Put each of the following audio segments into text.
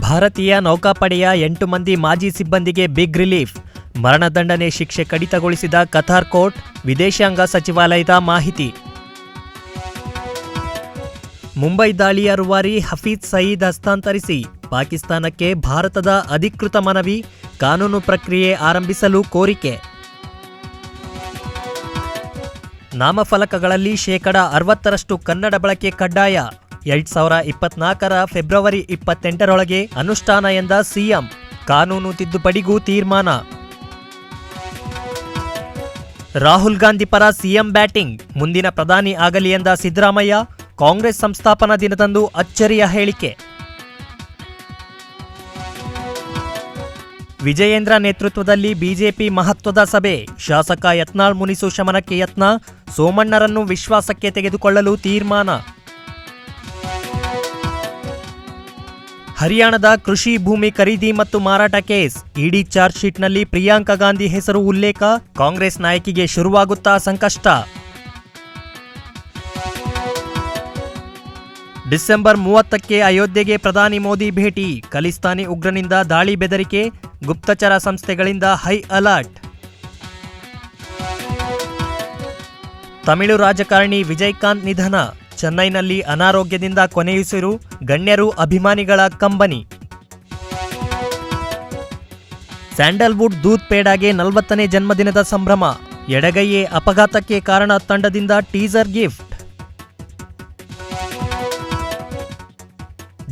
ಭಾರತೀಯ ನೌಕಾಪಡೆಯ ಎಂಟು ಮಂದಿ ಮಾಜಿ ಸಿಬ್ಬಂದಿಗೆ ಬಿಗ್ ರಿಲೀಫ್. ಮರಣದಂಡನೆ ಶಿಕ್ಷೆ ಕಡಿತಗೊಳಿಸಿದ ಕಥಾರ್ ಕೋರ್ಟ್, ವಿದೇಶಾಂಗ ಸಚಿವಾಲಯದ ಮಾಹಿತಿ. ಮುಂಬೈ ದಾಳಿಯ ರೂವಾರಿ ಹಫೀಜ್ ಸಯೀದ್ ಹಸ್ತಾಂತರಿಸಿ. ಪಾಕಿಸ್ತಾನಕ್ಕೆ ಭಾರತದ ಅಧಿಕೃತ ಮನವಿ, ಕಾನೂನು ಪ್ರಕ್ರಿಯೆ ಆರಂಭಿಸಲು ಕೋರಿಕೆ. ನಾಮಫಲಕಗಳಲ್ಲಿ ಶೇಕಡ ಅರವತ್ತರಷ್ಟು ಕನ್ನಡ ಬಳಕೆ ಕಡ್ಡಾಯ. ಎರಡ್ ಸಾವಿರ ಇಪ್ಪತ್ನಾಲ್ಕರ ಫೆಬ್ರವರಿ ಇಪ್ಪತ್ತೆಂಟರೊಳಗೆ ಅನುಷ್ಠಾನ ಎಂದ ಸಿಎಂ ಕಾನೂನು ತಿದ್ದುಪಡಿಗೂ ತೀರ್ಮಾನ. ರಾಹುಲ್ ಗಾಂಧಿ ಪರ ಸಿಎಂ ಬ್ಯಾಟಿಂಗ್, ಮುಂದಿನ ಪ್ರಧಾನಿ ಆಗಲಿ ಎಂದ ಸಿದ್ದರಾಮಯ್ಯ ಕಾಂಗ್ರೆಸ್ ಸಂಸ್ಥಾಪನಾ ದಿನದಂದು ಅಚ್ಚರಿಯ ಹೇಳಿಕೆ. ವಿಜಯೇಂದ್ರ ನೇತೃತ್ವದಲ್ಲಿ ಬಿಜೆಪಿ ಮಹತ್ವದ ಸಭೆ, ಶಾಸಕ ಯತ್ನಾಳ್ ಮುನಿಸು ಶಮನಕ್ಕೆ ಯತ್ನ, ಸೋಮಣ್ಣರನ್ನು ವಿಶ್ವಾಸಕ್ಕೆ ತೆಗೆದುಕೊಳ್ಳಲು ತೀರ್ಮಾನ. ಹರಿಯಾಣದ ಕೃಷಿ ಭೂಮಿ ಖರೀದಿ ಮತ್ತು ಮಾರಾಟ ಕೇಸ್, ಇಡಿ ಚಾರ್ಜ್ ಶೀಟ್ನಲ್ಲಿ ಪ್ರಿಯಾಂಕಾ ಗಾಂಧಿ ಹೆಸರು ಉಲ್ಲೇಖ, ಕಾಂಗ್ರೆಸ್ ನಾಯಕಿಗೆ ಶುರುವಾಗುತ್ತಾ ಸಂಕಷ್ಟ. ಡಿಸೆಂಬರ್ ಮೂವತ್ತಕ್ಕೆ ಅಯೋಧ್ಯೆಗೆ ಪ್ರಧಾನಿ ಮೋದಿ ಭೇಟಿ, ಖಲಿಸ್ತಾನಿ ಉಗ್ರನಿಂದ ದಾಳಿ ಬೆದರಿಕೆ, ಗುಪ್ತಚರ ಸಂಸ್ಥೆಗಳಿಂದ ಹೈ ಅಲರ್ಟ್. ತಮಿಳು ರಾಜಕಾರಣಿ ವಿಜಯಕಾಂತ್ ನಿಧನ. ಚೆನ್ನೈನಲ್ಲಿ ಅನಾರೋಗ್ಯದಿಂದ ಕೊನೆಯುಸಿರು ಗಣ್ಯರು ಅಭಿಮಾನಿಗಳ ಕಂಬನಿ. ಸ್ಯಾಂಡಲ್ವುಡ್ ದೂತ್ ಪೇಡಾಗೆ ನಲವತ್ತನೇ ಜನ್ಮದಿನದ ಸಂಭ್ರಮ. ಎಡಗೈಯೇ ಅಪಘಾತಕ್ಕೆ ಕಾರಣ ತಂಡದಿಂದ ಟೀಸರ್ ಗಿಫ್ಟ್.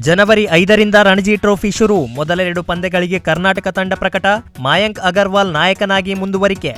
ಜನವರಿ ಐದರಿಂದ ರಣಜಿ ಟ್ರೋಫಿ ಶುರು. ಮೊದಲೆರಡು ಪಂದ್ಯಗಳಿಗೆ ಕರ್ನಾಟಕ ತಂಡ ಪ್ರಕಟ. ಮಾಯಾಂಕ್ ಅಗರ್ವಾಲ್ ನಾಯಕನಾಗಿ ಮುಂದುವರಿಕೆ.